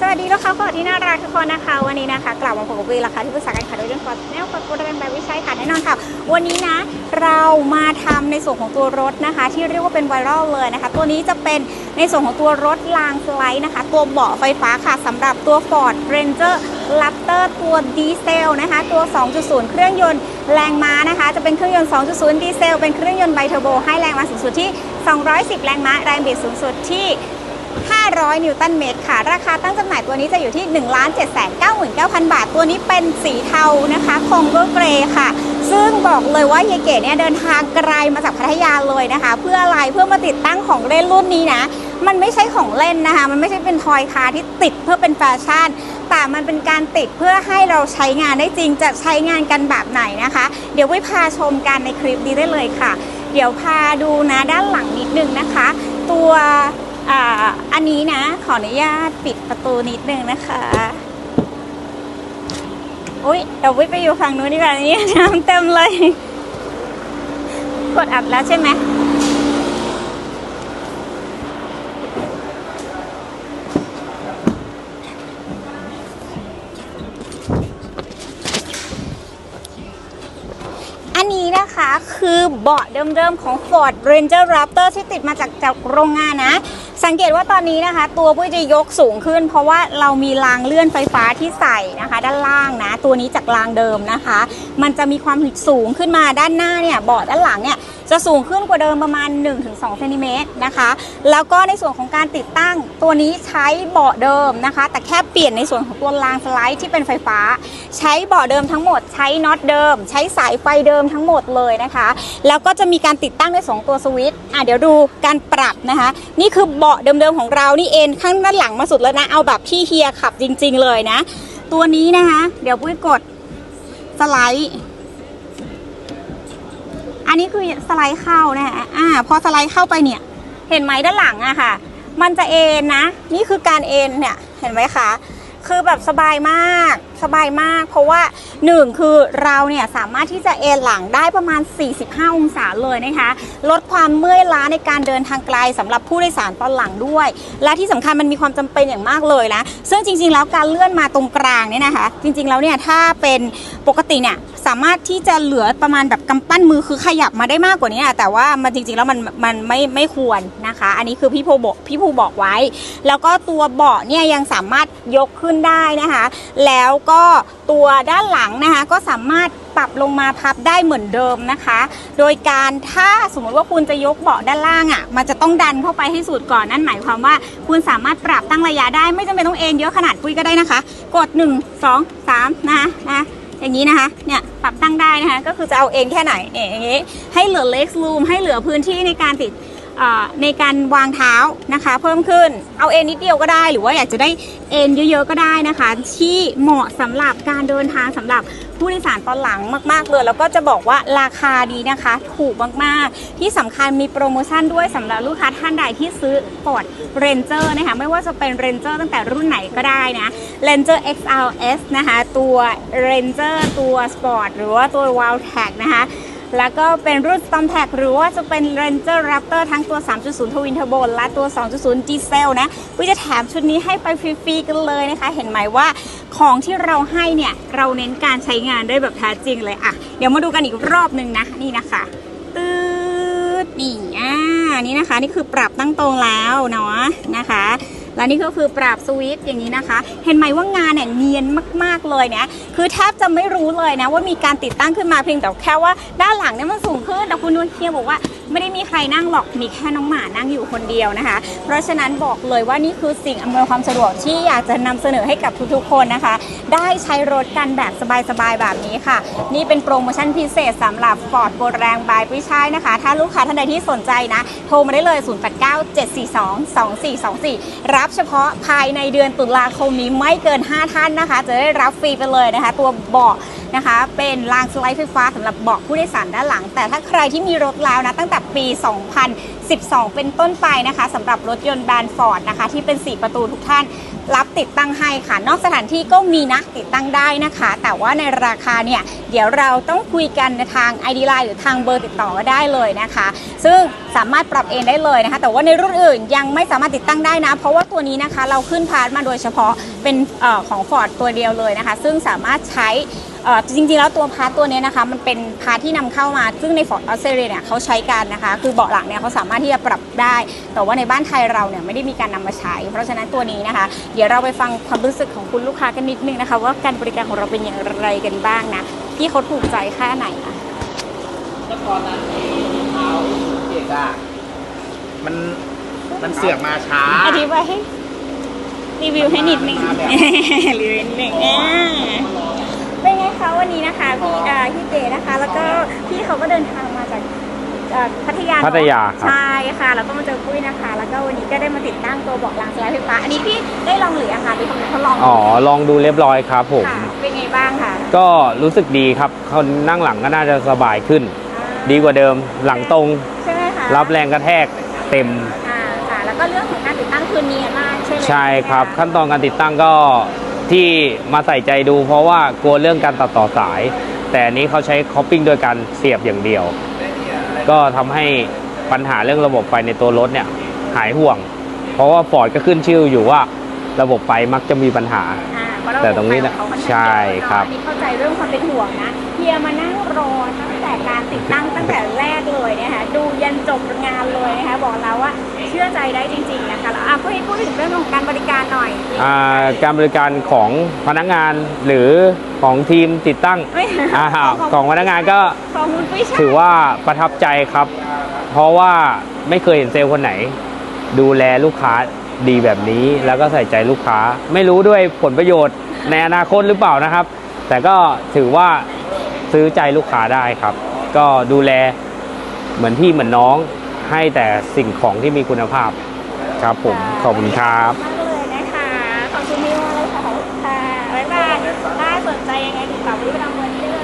สวัสดีลูกค้าฟอร์ดที่น่ารักทุกคนนะคะ วันนี้นะคะกลับมาพบกับวีราคาที่ปรึกษาการขายโดยเรื่องฟอร์ดแนวฟอร์ดโปรแกรมแบบวิชัยค่ะแน่นอนค่ะ วันนี้นะเรามาทำในส่วนของตัวรถนะคะ ที่เรียกว่าเป็นไวรัลเลยนะคะ ตัวนี้จะเป็นในส่วนของตัวรถรางสไลด์นะคะ ตัวเบาะไฟฟ้าค่ะสำหรับตัว Ford Ranger Raptor ตัวดีเซลนะคะ ตัว 2.0 เครื่องยนต์แรงม้านะคะ จะเป็นเครื่องยนต์ 2.0 ดีเซลเป็นเครื่องยนต์ไบเทอร์โบให้แรงม้าสูงสุดที่ 210 แรงม้าแรงบิดสูงสุดที่ 500 นิวตันเมตรค่ะ ราคาตั้งจำหน่ายตัวนี้จะอยู่ที่ 1 7 9 9 0 0 0 บาท ตัวนี้เป็นสีเทานะคะคองเกอร์เกรย์ค่ะ ซึ่งบอกเลยว่าเยเก๋เนี่ยเดินทางไกลมาจากพัทยาเลยนะคะ เพื่ออะไรเพื่อมาติดตั้งของเล่นรุ่นนี้นะ มันไม่ใช่ของเล่นนะคะ มันไม่ใช่เป็นทอยคาที่ติดเพื่อเป็นแฟชั่นแต่มันเป็นการติดเพื่อให้เราใช้งานได้จริงจะใช้งานกันแบบไหนนะคะ เดี๋ยวไว้พาชมกันในคลิปนี้ได้เลยค่ะ เดี๋ยวพาดูนะด้านหลังนิดนึงนะคะ ตัว อ่าอันนี้นะ ขออนุญาตปิดประตูนิดนึงนะคะอุ้ยเดี๋ยววิไปอยู่ฝั่งนู้นดีกว่านี้น้ำเต็มเลย กดอัดแล้วใช่ไหมอันนี้นะคะคือเบาะเดิมๆของ Ford Ranger Raptor ที่ติดมาจากจากโรงงานนะ สังเกตว่าตอนนี้นะคะ ตัวปุ้ยจะยกสูงขึ้น เพราะว่าเรามีรางเลื่อนไฟฟ้าที่ใส่นะคะ ด้านล่างนะ ตัวนี้จากรางเดิมนะคะ มันจะมีความสูงขึ้นมาด้านหน้าเนี่ยเบาะด้านหลังเนี่ยจะสูงขึ้นกว่าเดิมประมาณ 1-2เซนติเมตรนะคะ แล้วก็ในส่วนของการติดตั้งตัวนี้ใช้เบาะเดิมนะคะ แต่แค่เปลี่ยนในส่วนของตัวรางสไลด์ที่เป็นไฟฟ้า ใช้เบาะเดิมทั้งหมด ใช้น็อตเดิม ใช้สายไฟเดิมทั้งหมดเลยนะคะ แล้วก็จะมีการติดตั้งในสองตัวสวิตช์ เดี๋ยวดูการปรับนะคะ นี่คือเบาะเดิมๆของเรานี่เอ็นข้างด้านหลังมาสุดแล้วนะ เอาแบบที่เฮียขับจริง ๆ เลยนะ ตัวนี้นะคะ เดี๋ยวปุ้ยกดสไลด์ อันนี้คือสไลด์เข้านะคะอ่า พอสไลด์เข้าไปเนี่ย เห็นไหมด้านหลังอะค่ะ มันจะเอ็นนะ นี่คือการเอ็นเนี่ย เห็นไหมคะ คือแบบสบายมากสบายมาก เพราะว่าหนึ่งคือเราเนี่ยสามารถที่จะเอนหลังได้ประมาณ 45 องศาเลยนะคะ ลดความเมื่อยล้าในการเดินทางไกลสำหรับผู้โดยสารตอนหลังด้วย และที่สำคัญมันมีความจำเป็นอย่างมากเลยนะ ซึ่งจริง ๆ แล้วการเลื่อนมาตรงกลางเนี่ยนะคะ จริง ๆ แล้วเนี่ยถ้าเป็นปกติเนี่ยสามารถที่จะเหลือประมาณแบบกำปั้นมือคือขยับมาได้มากกว่านี้นะแต่ว่ามันจริงๆแล้วมันมันไม่ไม่ควรนะคะ อันนี้คือพี่ภูบอกพี่ภูบอกไว้ แล้วก็ตัวเบาะเนี่ยยังสามารถยกขึ้นได้นะคะ แล้วก็ตัวด้านหลังนะคะก็สามารถปรับลงมาพับได้เหมือนเดิมนะคะ โดยการถ้าสมมติว่าคุณจะยกเบาะด้านล่างอะ่ะ มันจะต้องดันเข้าไปให้สุดก่อนนั่นหมายความว่า คุณสามารถปรับตั้งระยะได้ไม่จำเป็นต้องเอ็นเยอะขนาดปุ้ยก็ได้นะคะ กด 1 2 3นะคะนะอย่างนี้นะคะเนี่ยปรับตั้งได้นะคะก็คือจะเอาเองแค่ไหนเนี่ยอย่างนี้ให้เหลือเล็กรูมให้เหลือพื้นที่ในการติด ในการวางเท้านะคะ เพิ่มขึ้นเอาเอ็นนิดเดียวก็ได้ หรือว่าอยากจะได้เอ็นเยอะๆก็ได้นะคะ ที่เหมาะสำหรับการเดินทางสำหรับผู้โดยสารตอนหลังมากๆเลย แล้วก็จะบอกว่าราคาดีนะคะ ถูกมากๆ ที่สำคัญมีโปรโมชั่นด้วยสำหรับลูกค้าท่านใดที่ซื้อ Ford Ranger นะคะไม่ว่าจะเป็น Ranger ตั้งแต่รุ่นไหนก็ได้นะ Ranger XLS นะคะ ตัว Ranger ตัว Sport หรือว่าตัว Wildtrak นะคะ แล้วก็เป็นรุ่น Storm t a g หรือว่าจะเป็น Ranger Raptor ทั้งตัว 3.0 Twin Turbo และตัว 2.0 Diesel นะวิจะแถมชุดนี้ให้ไปฟรีๆกันเลยนะคะ เห็นไหมว่าของที่เราให้เนี่ย เราเน้นการใช้งานได้แบบแท้จริงเลยอะ เดี๋ยวมาดูกันอีกรอบหนึ่งนะ นี่นะคะตืดนี่อ่านี่นะคะ นี่คือปรับตั้งตรงแล้วเนาะนะคะ และนี่ก็คือปราบสวิตช์อย่างนี้นะคะ เห็นไหมว่างานเนี่ยเนียนมากๆเลยเนะคือแทบจะไม่รู้เลยนะว่ามีการติดตั้งขึ้นมาเพียงแต่แค่ว่าด้านหลังเนี่ยมันสูงขึ้นแต่คุณนวลเคียบอกว่า ไม่ได้มีใครนั่งหรอกมีแค่น้องหมานั่งอยู่คนเดียวนะคะ เพราะฉะนั้นบอกเลยว่านี่คือสิ่งอำนวยความสะดวกที่อยากจะนำเสนอให้กับทุกๆ คนนะคะ ได้ใช้รถกันแบบสบายๆแบบนี้ค่ะ นี่เป็นโปรโมชั่นพิเศษสำหรับ Ford โบแรงบายวิชัยนะคะ ถ้าลูกค้าท่านใดที่สนใจนะ โทรมาได้เลย 0897422424 รับเฉพาะภายในเดือนตุลาคมนี้ไม่เกิน 5 ท่านนะคะ จะได้รับฟรีไปเลยนะคะ ตัวเบาะ นะคะ เป็นรางสไลด์ไฟฟ้าสำหรับเบาะผู้โดยสารด้านหลัง แต่ถ้าใครที่มีรถแล้วนะ ตั้งแต่ปี 2012 เป็นต้นไปนะคะสำหรับรถยนต์แบรนด์ฟอร์ดนะคะ ที่เป็น 4 ประตูทุกท่านรับติดตั้งให้ค่ะ นอกสถานที่ก็มีนะติดตั้งได้นะคะ แต่ว่าในราคาเนี่ย เดี๋ยวเราต้องคุยกันในทาง ID Line หรือทางเบอร์ติดต่อก็ได้เลยนะคะ ซึ่งสามารถปรับเองได้เลยนะคะ แต่ว่าในรุ่นอื่นยังไม่สามารถติดตั้งได้นะ เพราะว่าตัวนี้นะคะเราขึ้นพาร์ทมาโดยเฉพาะเป็นออของ Ford ตัวเดียวเลยนะคะ ซึ่งสามารถใช้ จริงๆแล้วตัวพาร์ทตัวนี้นะคะมันเป็นพาร์ทที่นำเข้ามา ซึ่งใน Ford Australia เนี่ยเขาใช้กันนะคะ คือเบาะหลังเนี่ยเขาสามารถที่จะปรับได้ แต่ว่าในบ้านไทยเราเนี่ยไม่ได้มีการนำมาใช้ เพราะฉะนั้นตัวนี้นะคะ เดี๋ยวเราไปฟังความรู้สึกของคุณลูกค้ากันนิดนึงนะคะ ว่าการบริการของเราเป็นอย่างไรกันบ้างนะพี่เขาถูกใจแค่ไหนอะก็ตอนนั้นที่เท้าเด็กอะมันมันเสือกมาช้าอธิบายให้รีวิวให้นิดนึงมาแบบรีวิวนิดนึงอ่าเป็นไง คะวันนี้นะคะพี่เอ่อพี่เจนะคะ แล้วก็พี่เขาก็เดินทางมาจากเอ่อพัทยาเนอะพัทยาครับ ใช่ค่ะ แล้วก็มาเจอปุ้ยนะคะ แล้วก็วันนี้ก็ได้มาติดตั้งตัวเบอกรางสไลด์ไฟฟ้าอันนี้พี่ได้ลองหรือยังคะหรือทดลองอ๋อลองดูเรียบร้อยครับผม ค่ะเป็นไงบ้างคะก็รู้สึกดีครับคนนั่งหลังก็น่าจะสบายขึ้นอ่าดีกว่าเดิมหลังตรง ใช่ไหมคะรับแรงกระแทกเต็ม อ่าค่ะ แล้วก็เรื่องของการติดตั้งคือเนียนมากใช่ไหมใช่ครับะขั้นตอนการติดตั้งก็ ที่มาใส่ใจดูเพราะว่ากลัวเรื่องการตัดต่อสาย แต่อันนี้เขาใช้คอปปิ้งโดยการเสียบอย่างเดียว ก็ทำให้ปัญหาเรื่องระบบไฟในตัวรถเนี่ยหายห่วง เพราะว่าฟอร์ดก็ขึ้นชื่ออยู่ว่าระบบไฟมักจะมีปัญหา แต่ตรงนี้นะใช่ครับเยอะเนอะอันนี้เข้าใจเรื่องความเป็นห่วงนะเฮียมานั่งรอตั้งแต่การติดตั้งตั้งแต่แรกเลยนะคะดูยันจบงานเลยนะคะบอกแล้วว่า ชื่อใจได้จริงๆนะคะแล้วอะพูดพูดถึงเรื่องของการบริการหน่อยอ่าการบริการของพนักงานหรือของทีมติดตั้งไม่อ่าของพนักงานก็ของคุณปุ้ยใช่ถือว่าประทับใจครับ เพราะว่าไม่เคยเห็นเซลล์คนไหน ดูแลลูกค้าดีแบบนี้แล้วก็ใส่ใจลูกค้า ไม่รู้ด้วยผลประโยชน์ในอนาคตหรือเปล่านะครับ แต่ก็ถือว่าซื้อใจลูกค้าได้ครับ ก็ดูแลเหมือนพี่เหมือนน้อง ให้แต่สิ่งของที่มีคุณภาพครับผมขอบคุณครับมากเลยนะคะขอบคุณมิวเลยค่ะบ๊ายบายถ้าสนใจยังไงติดต่อไปที่ประจำวันนี้ได้เลย